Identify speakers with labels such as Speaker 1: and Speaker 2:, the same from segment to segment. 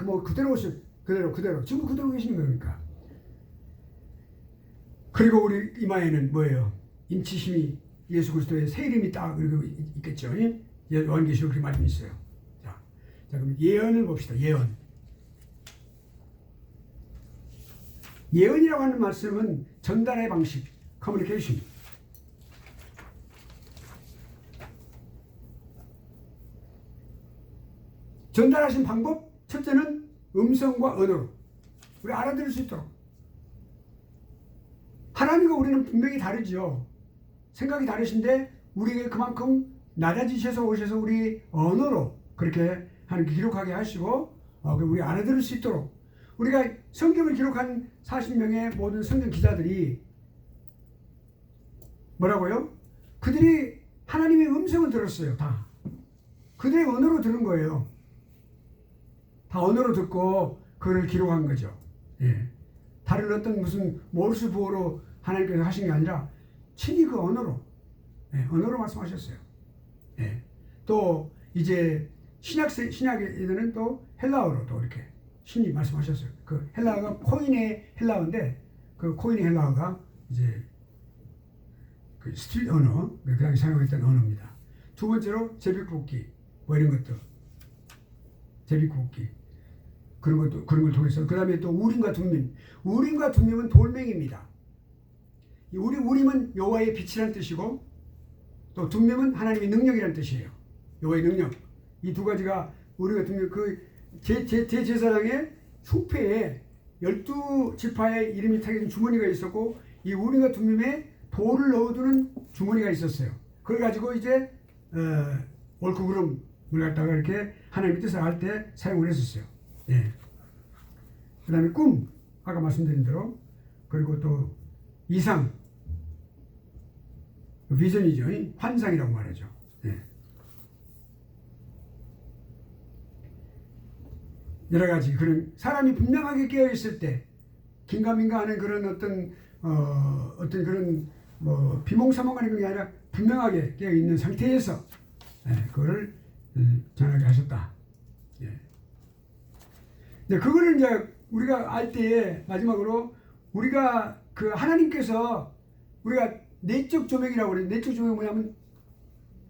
Speaker 1: 뭐 그대로 오시 그대로 그대로 지금 그대로 계시는 거니까. 그리고 우리 이마에는 뭐예요? 인치심이 예수 그리스도의 새 이름이 딱 있겠죠. 예? 요한계시록 그렇게 말씀이 있어요. 자, 자 그럼 예언을 봅시다. 예언. 예언이라고 하는 말씀은 전달의 방식, 커뮤니케이션. 전달하신 방법 첫째는 음성과 언어로 우리 알아들을 수 있도록 하나님과 우리는 분명히 다르죠. 생각이 다르신데 우리에게 그만큼 낮아지셔서 오셔서 우리 언어로 그렇게 하는 기록하게 하시고 어, 그 우리 알아들을 수 있도록 우리가 성경을 기록한 40명의 모든 성경 기자들이 뭐라고요? 그들이 하나님의 음성을 들었어요. 다. 그들의 언어로 들은 거예요. 다 언어로 듣고 그를 기록한 거죠. 예. 다른 어떤 무슨 몰수 부호로 하나님께서 하신 게 아니라 친히 그 언어로 예, 언어로 말씀하셨어요. 예. 또 이제 신약 신약에는 또 헬라어로 또 이렇게 신이 말씀하셨어요. 그 헬라어가 코인의 헬라어인데 그 코인의 헬라어가 이제 그 스트리트 언어 그 당시 사용했던 언어입니다. 두 번째로 제비뽑기 뭐 이런 것들 제비뽑기 그런 것도 그런 걸 통해서 그 다음에 또 우림과 둠밈 우림과 둠밈은 돌멩입니다. 이 우리 우림은 여호와의 빛이라는 뜻이고 또 둠밈은 하나님의 능력이라는 뜻이에요. 여호와의 능력 이 두 가지가 우리가 둠밈 그제 제, 제 제사장의 숲에 열두 지파의 이름이 타긴 주머니가 있었고 이 우림과 둠밈에 돌을 넣어두는 주머니가 있었어요. 그걸 가지고 이제 어, 옳고 그름을 갖다가 이렇게 하나님의 뜻을 알 때 사용을 했었어요. 예. 그 다음에 꿈, 아까 말씀드린 대로, 그리고 또 이상, 비전이죠. 이 환상이라고 말하죠. 예. 여러 가지 그런 사람이 분명하게 깨어 있을 때 긴가민가 하는 그런 어떤 어, 어떤 그런 뭐 비몽사몽하는 게 아니라 분명하게 깨어 있는 상태에서 예, 그거를 음, 전하게 하셨다. 예. 네, 그거를 이제 우리가 알 때에 마지막으로 우리가 그 하나님께서 우리가 내적 조명이라고 그래요. 내적 조명이 뭐냐면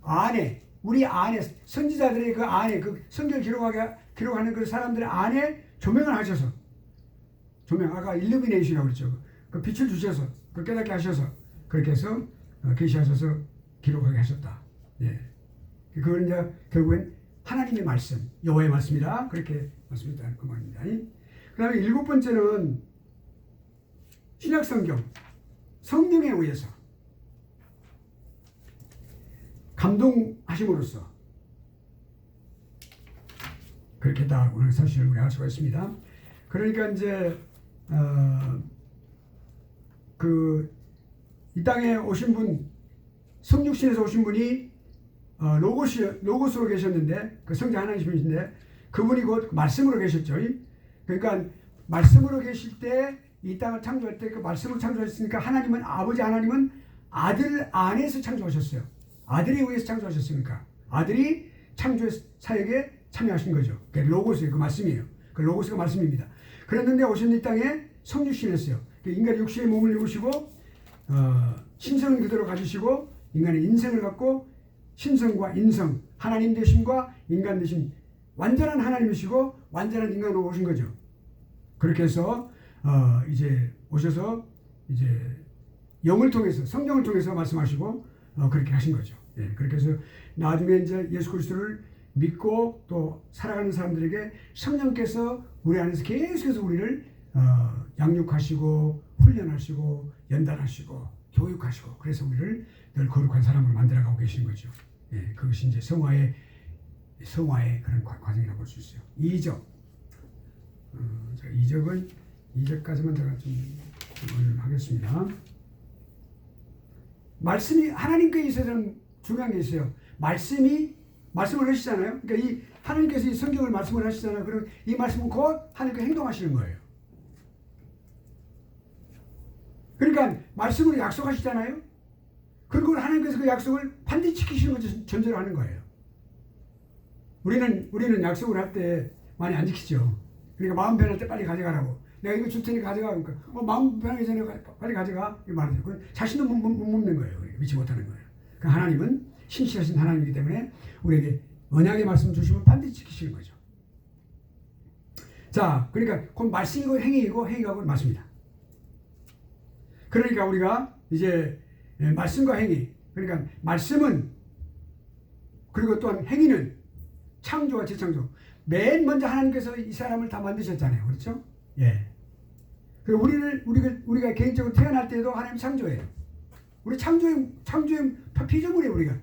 Speaker 1: 안에 우리 안에 선지자들의 그 안에 그 성경 기록하게 기록하는 그 사람들의 안에 조명을 하셔서 조명 아까 일루미네이션이라고 그랬죠. 그 빛을 주셔서 그 깨닫게 하셔서 그렇게 해서 어, 계시하셔서 기록하게 하셨다. 예. 그걸 이제 결국엔 하나님의 말씀, 여호와의 말씀이다. 그렇게 말씀했다는 그 말입니다. 그다음에 일곱 번째는 신약 성경, 성령에 의해서 감동하심으로써 그렇게 다 오늘 사실을 우리 알 수가 있습니다. 그러니까 이제 어, 그이 땅에 오신 분 성육신에서 오신 분이 어, 로고스 로고스로 계셨는데 그 성자 하나님이신데 그분이 곧 말씀으로 계셨죠. 그러니까 말씀으로 계실 때 이 땅을 창조할 때 그 말씀으로 창조했으니까 하나님은 아버지 하나님은 아들 안에서 창조하셨어요. 아들에 의해서 창조하셨으니까 아들이 창조 사역에 참여하신 거죠. 그 로고스의 그 말씀이에요. 그 로고스가 말씀입니다. 그랬는데 오신 이 땅에 성육신 했어요. 인간의 육신의 몸을 입으시고 어, 신성을 그대로 가지시고 인간의 인생을 갖고 신성과 인성, 하나님 되심과 인간 되심, 완전한 하나님이시고 완전한 인간으로 오신 거죠. 그렇게 해서 어, 이제 오셔서 이제 영을 통해서 성경을 통해서 말씀하시고 어, 그렇게 하신 거죠. 예, 그렇게 해서 나중에 이제 예수 그리스도를 믿고 또 살아가는 사람들에게 성령께서 우리 안에서 계속해서 우리를 어, 양육하시고 훈련하시고 연단하시고 교육하시고 그래서 우리를 늘 거룩한 사람으로 만들어가고 계신 거죠. 예, 그것이 이제 성화의 성화의 그런 과- 과정이라고 볼 수 있어요. 이적. 어, 자, 이적은 이적까지만 제가 좀 오늘 하겠습니다. 말씀이 하나님께 있어서는 중요한 게 있어요. 말씀이 말씀을 하시잖아요. 그러니까 이 하나님께서 이 성경을 말씀을 하시잖아요. 그럼 이 말씀은 곧 하나님께 행동하시는 거예요. 그러니까 말씀으로 약속하시잖아요. 그리고 하나님께서 그 약속을 반드시 지키시는 것을 전제로 하는 거예요. 우리는 우리는 약속을 할 때 많이 안 지키죠. 그러니까 마음 편할 때 빨리 가져가라고. 내가 이거 줄 테니까 가져가. 그러니까 어, 마음 편하기 전에 가- 빨리 가져가. 이 말이죠. 자신도 못, 못, 못 먹는 거예요. 믿지 못하는 거예요. 그 하나님은 신실하신 하나님이기 때문에 우리에게 언약의 말씀 주시면 반드시 지키시는 거죠. 자, 그러니까 그 말씀이고 행위이고 행위하고 말씀이다. 그러니까 우리가 이제 예, 말씀과 행위, 그러니까 말씀은 그리고 또한 행위는 창조와 재창조. 맨 먼저 하나님께서 이 사람을 다 만드셨잖아요. 그렇죠? 예. 그리고 우리를 우리가 우리가 개인적으로 태어날 때도 하나님 창조예요. 우리 창조의 창조의 피조물이에요. 우리가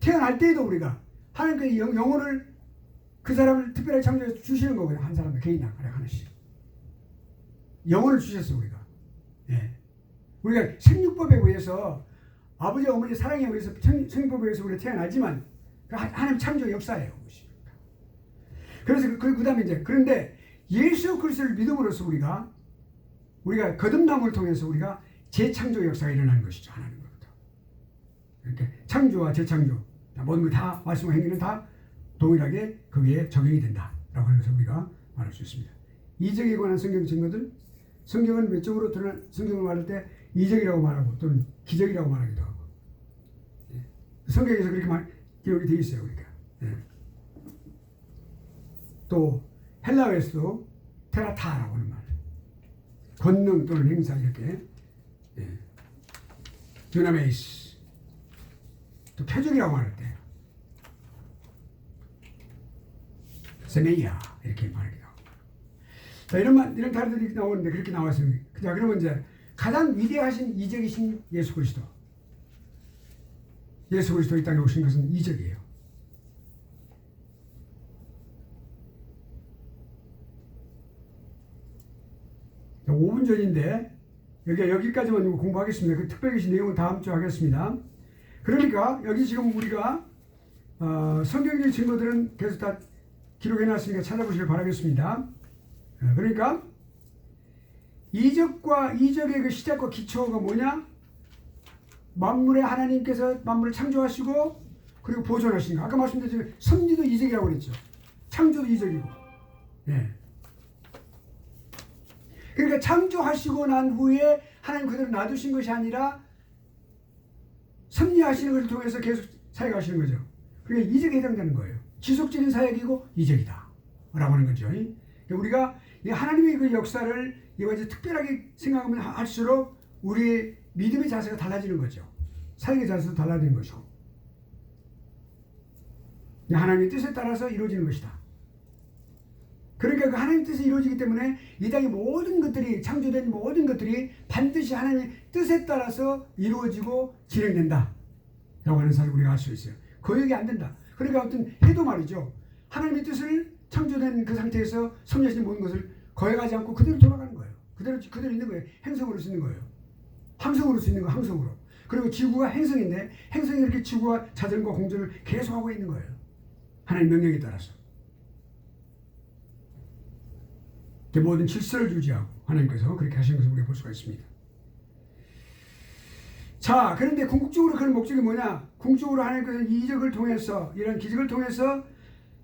Speaker 1: 태어날 때에도 우리가 하나님께서 영, 영혼을 그 사람을 특별하게 창조해 주시는 거거든요. 한 사람 개인 하나씩 영혼을 주셨어 우리가. 예. 우리가 생육법에 의해서 아버지 어머니 사랑에 의해서 생- 생육법에 의해서 우리가 태어나지만 그 하- 하나님 창조 역사예요. 그래서 그, 그 다음에 이제 그런데 예수 그리스도를 믿음으로써 우리가 우리가 거듭남을 통해서 우리가 재창조 역사가 일어나는 것이죠 하나님으로부터. 이렇게 창조와 재창조 모든 걸다 말씀과 행위는 다 동일하게 거기에 적용이 된다라고 것을 우리가 말할 수 있습니다. 이적에 관한 성경 증거들 성경은 외적으로 드러난 성경을 말할 때 이적이라고 말하고 또는 기적이라고 말하기도 하고. 예. 성경에서 그렇게 말, 기록이 되어 있어요 그러니까. 예. 또 헬라어에서도 테라타라고 하는 말. 권능 또는 행사 이렇게. 예. 듀나메이스. 또 표적이라고 말할 때. 세메이아 이렇게 말하기도 하고. 자 이런 말 이런 단어들이 나오는데 그렇게 나왔어요 자 그러면 이제 가장 위대하신 이적이신 예수 그리스도 예수 그리스도 이 땅에 오신 것은 이적이에요 자, 5분 전인데 여기 여기까지만 공부하겠습니다. 그 특별계시 내용은 다음 주 하겠습니다. 그러니까 여기 지금 우리가 어, 성경적인 증거들은 계속 다 기록해 놨으니까 찾아보시길 바라겠습니다. 어, 그러니까 이적과 이적의 그 시작과 기초가 뭐냐? 만물의 하나님께서 만물을 창조하시고 그리고 보존하신 거. 아까 말씀드렸지만 섭리도 이적이라고 그랬죠. 창조도 이적이고. 예. 그러니까 창조하시고 난 후에 하나님 그대로 놔두신 것이 아니라 섭리하시는 것을 통해서 계속 사역하시는 거죠. 그게 이적에 해당되는 거예요. 지속적인 사역이고 이적이다. 라고 하는 거죠. 그러니까 우리가 이 하나님의 그 역사를 이거 이제 특별하게 생각하면 할수록 우리의 믿음의 자세가 달라지는 거죠. 사역의 자세도 달라지는 것이고. 이 하나님의 뜻에 따라서 이루어지는 것이다. 그러니까 그 하나님 뜻이 이루어지기 때문에 이 땅의 모든 것들이 창조된 모든 것들이 반드시 하나님의 뜻에 따라서 이루어지고 진행된다. 라고 하는 사실을 우리가 알 수 있어요. 거역이 안 된다. 그러니까 어떤 해도 말이죠. 하나님의 뜻을 창조된 그 상태에서 성녀신 모든 것을 거역하지 않고 그대로 돌아가는 거예요. 그대로 그대로 있는 거예요. 행성으로 쓰는 거예요. 함성으로 쓰는 거 함성으로. 그리고 지구가 행성인데 행성이 이렇게 지구와 자전과 공전을 계속하고 있는 거예요. 하나님 명령에 따라서. 모든 질서를 유지하고 하나님께서 그렇게 하신 것을 우리가 볼 수가 있습니다. 자, 그런데 궁극적으로 그런 목적이 뭐냐? 궁극적으로 하나님께서 이적을 통해서 이런 기적을 통해서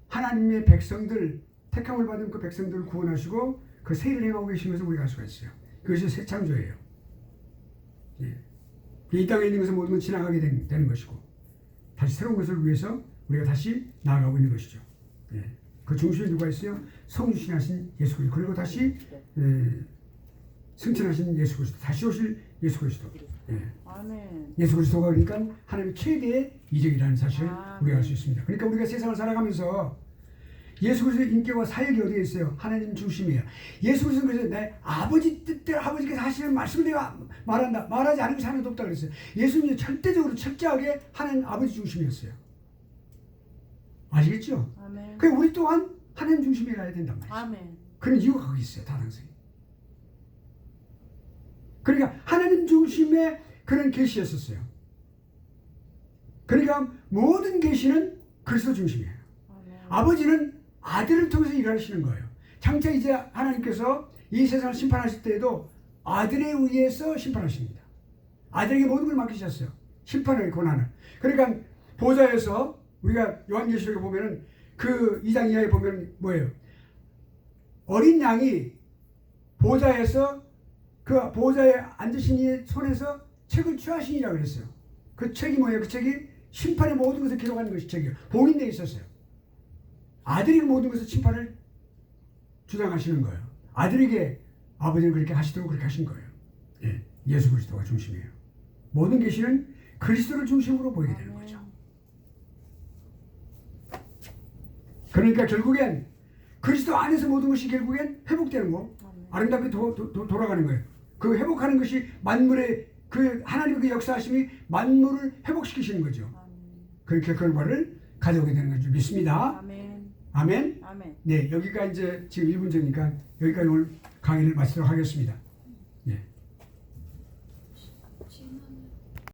Speaker 1: 하나님의 백성들 택함을 받은 그 백성들을 구원하시고 그 세를 행하고 계신 것을 우리가 알 수가 있어요. 그것이 새 창조예요. 예. 이 땅에 있는 것은 모든 건 지나가게 된, 되는 것이고 다시 새로운 것을 위해서 우리가 다시 나아가고 있는 것이죠. 예. 그 중심에 누가 있어요? 성유신하신 예수 그리고 다시 예, 승천하신 예수 그리스도 다시 오실 예수 그리스도 예. 예수 그리스도가 그러니까 하나님의 최대의 이적이라는 사실을
Speaker 2: 아멘.
Speaker 1: 우리가 알 수 있습니다. 그러니까 우리가 세상을 살아가면서 예수 그리스도의 인격과 사역이 어디에 있어요? 하나님 중심이에요. 예수 그리스도는 그래서 내 아버지 뜻대로 아버지께서 하시는 말씀을 내가 말한다. 말하지 않은 것이 하나도 없다 그랬어요. 예수님이 절대적으로 철저하게 하나님 아버지 중심이었어요. 아시겠죠?
Speaker 2: 아멘.
Speaker 1: 그 우리 또한 하나님 중심에 가야 된단 말이죠.
Speaker 2: 아멘.
Speaker 1: 그런 이유가 거기 있어요. 다당성이. 그러니까 하나님 중심의 그런 계시였었어요. 그러니까 모든 계시는 그리스도 중심이에요.
Speaker 2: 아멘.
Speaker 1: 아버지는 아들을 통해서 일하시는 거예요. 장차 이제 하나님께서 이 세상을 심판하실 때에도 아들에 의해서 심판하십니다. 아들에게 모든 걸 맡기셨어요. 심판의 권한을. 그러니까 보좌에서 우리가 요한계시록에 보면은 그 2장 이하에 보면 뭐예요? 어린 양이 보좌에서 그 보좌에 앉으신 이의 손에서 책을 취하시니라 그랬어요. 그 책이 뭐예요? 그 책이 심판의 모든 것을 기록하는 것이 책이에요. 봉인되어 있었어요. 아들이 그 모든 것을 심판을 주장하시는 거예요. 아들에게 아버지는 그렇게 하시도록 그렇게 하신 거예요. 예, 예수 그리스도가 중심이에요. 모든 계시는 그리스도를 중심으로 보이게 되는 거죠. 그러니까 결국엔 그리스도 안에서 모든 것이 결국엔 회복되는 거, 아름답게 도, 도, 도- 돌아가는 거예요. 그 회복하는 것이 만물의 그 하나님의 그 역사하심이 만물을 회복시키시는 거죠. 그렇게 결과를 가져오게 되는 줄 믿습니다.
Speaker 2: 아멘.
Speaker 1: 아멘.
Speaker 2: 아멘.
Speaker 1: 네, 여기가 이제 지금 1분 전이니까 여기까지 오늘 강의를 마치도록 하겠습니다.